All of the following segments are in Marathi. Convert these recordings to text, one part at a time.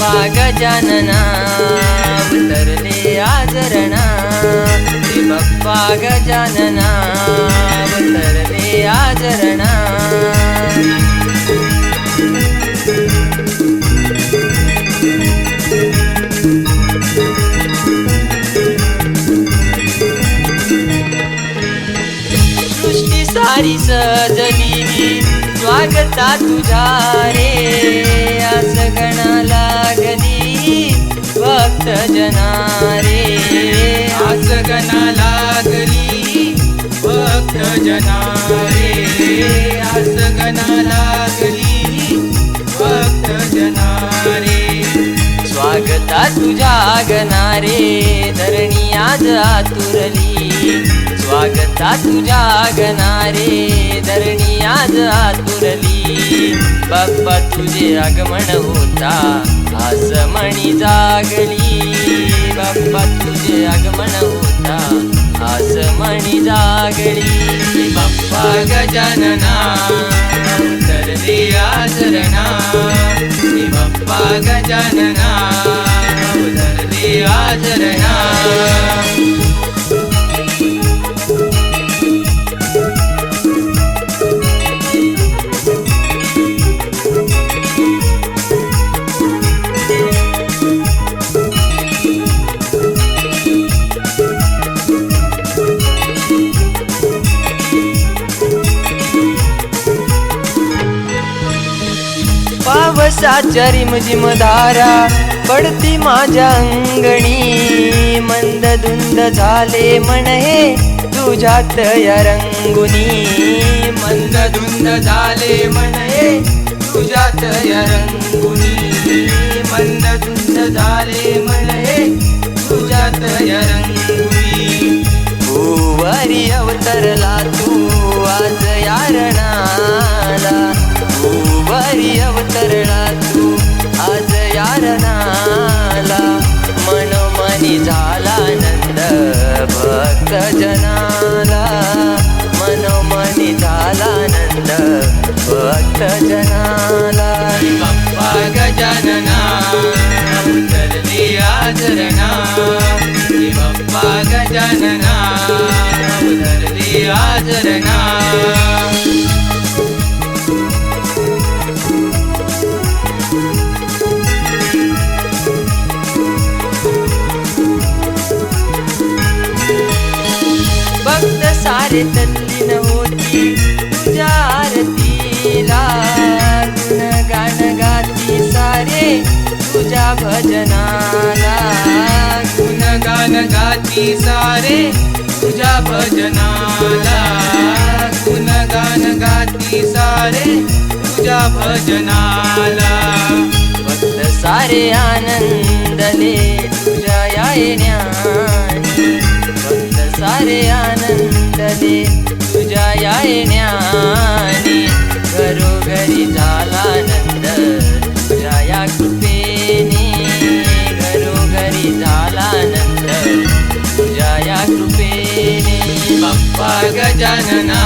गजानना अवतरले आजरणा. श्री बाप्पा गजानना अवतरले आजरणा. सृष्टी सारी सजली स्वागता तुझा. भक्त जनारे आस गणा लागली भक्त जनारे. आस गणा लागली भक्त जनारे. स्वागता तुझ्या गणारे धरणी आज आतुरली. स्वागता तुझ्या गणारे धरणी आज आतुरली. बाप्पा तुझे आगमन होता आज मणी जागली. बाप्पा तुझे आगमन होता आज मणी जागली बाप्पा गजानना अवतरले आचरणा बाप्पा गजानना अवतरले आचरणा. पावसाच्या रिमझिम धारा पडती माझ्या अंगणी. मंद धुंद झाले मन हे तुझ्यात या रंगुनी. मंद धुंद झाले म्हणे तुझ्यात या रंगुनी. मंद धुंद झाले म्हणे तुझ्यात या रंगुनी. भूवारी अवतरला भक्त बाप्पा गजानना अवतरले आचरणा. बाप्पा गजानना आचरणा. भक्त सारे तल्लीन भजनाला गुणगान गाती सारे तुझ्या भजनाला. गुणगान गाती सारे तुझ्या भजनाला. भक्त सारे आनंदले तुझ्या या येण्यानी भक्त सारे आनंदले तुझ्या या येण्या बाप्पा गजानना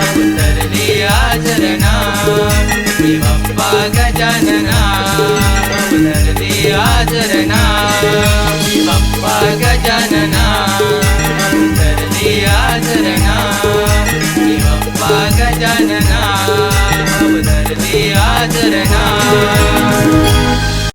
अवतरले आचरणा श्री बाप्पा गजानना अवतरले आचरणा श्री बाप्पा गजानना अवतरले आचरणा श्री बाप्पा गजानना आचरणा.